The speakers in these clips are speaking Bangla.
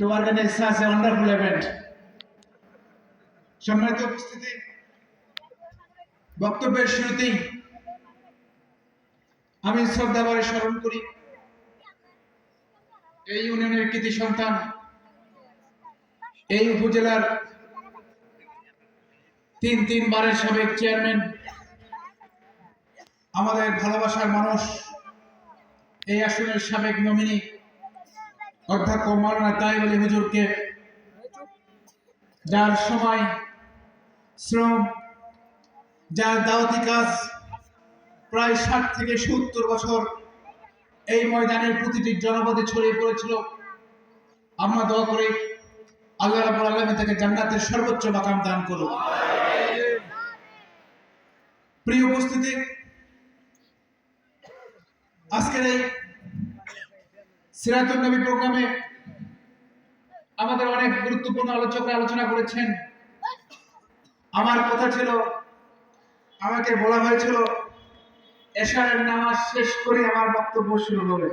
to organize such a wonderful event. সম্মানিত উপস্থিতি, বক্তব্যের শুরুতেই আমি শ্রদ্ধা ভরে স্মরণ করি, এই ইউনিয়নের কৃতি সন্তান, এই উপজেলার তিন তিনবারের সাবেক চেয়ারম্যান আমাদের ভালোবাসার মানুষ, এই আসনের সাবেক নমিনি অধ্যক্ষ মাওলানা তাইব আলী হুজুরকে যার সময় শ্রম, যার দাওয়াতি কাজ প্রায় ষাট থেকে সত্তর বছর এই ময়দানের প্রতিটি জনপদে ছড়িয়ে পড়েছিল। আমরা দোয়া করে আল্লাহ রাবুল আলমী তাকে জান্নাতের সর্বোচ্চ মাকাম দান করুন প্রিয় উপস্থিতি, আজকের এই সিরাতুল নবী প্রোগ্রামে আমাদের অনেক গুরুত্বপূর্ণ আলোচকরা আলোচনা করেছেন। আমার কথা ছিল, আমাকে বলা হয়েছিল, এশারের নামাজ শেষ করে আমার বক্তব্য শুরু হবে।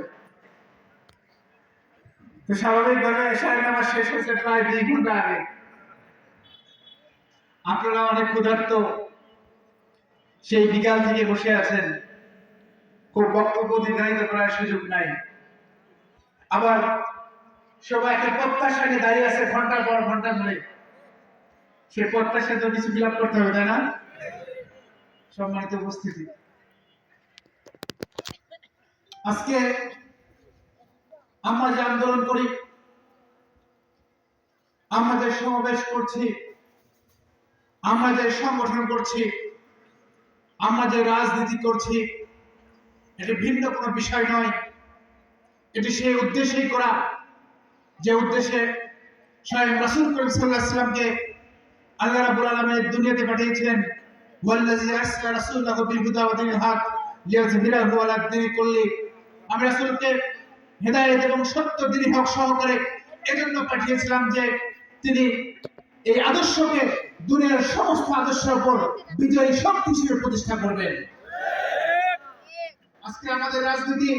তো স্বাভাবিকভাবে এশারের নামাজ শেষ হয়েছে প্রায় দুই ঘণ্টা আগে। আপনারা অনেক ক্ষুধার্ত, সেই বিকাল থেকে বসে আছেন। খুব বক্তব্য দীর্ঘায়িত করার সুযোগ নাই। আবার সবাই একটা প্রত্যাশা নিয়ে দাঁড়িয়ে আছে, ঘণ্টার পর ঘণ্টা ধরে। সে প্রত্যাশা তো কিছু ফিল করতে হবে, তাই না? সম্মানিত উপস্থিতি। আজকে আমরা যে আন্দোলন করি, আমরা যে সমাবেশ করছি, আমরা যে সংগঠন করছি, আমরা যে রাজনীতি করছি, এটা ভিন্ন কোনো বিষয় নয়। এটি সেই উদ্দেশ্যেই করা যে উদ্দেশ্যে স্বয়ং রাসূল করিম আলাইহি সাল্লামকে আল্লাহ রাব্বুল আলামিন দুনিয়াতে পাঠিয়েছিলেন, ওয়াল্লাযী আরসালা রাসূলাহু বিল হুদা ওয়া দীনিল হক আলা কুল্লি। আমি রাসূলকে হেদায়েত এবং সত্য দ্বীনি হক সহকারে এজন্য পাঠিয়েছিলাম যে তিনি এই আদর্শকে দুনিয়ার সমস্ত আদর্শের উপর বিজয়ী শক্তি প্রতিষ্ঠা করবেন। আজকে আমাদের রাজনীতি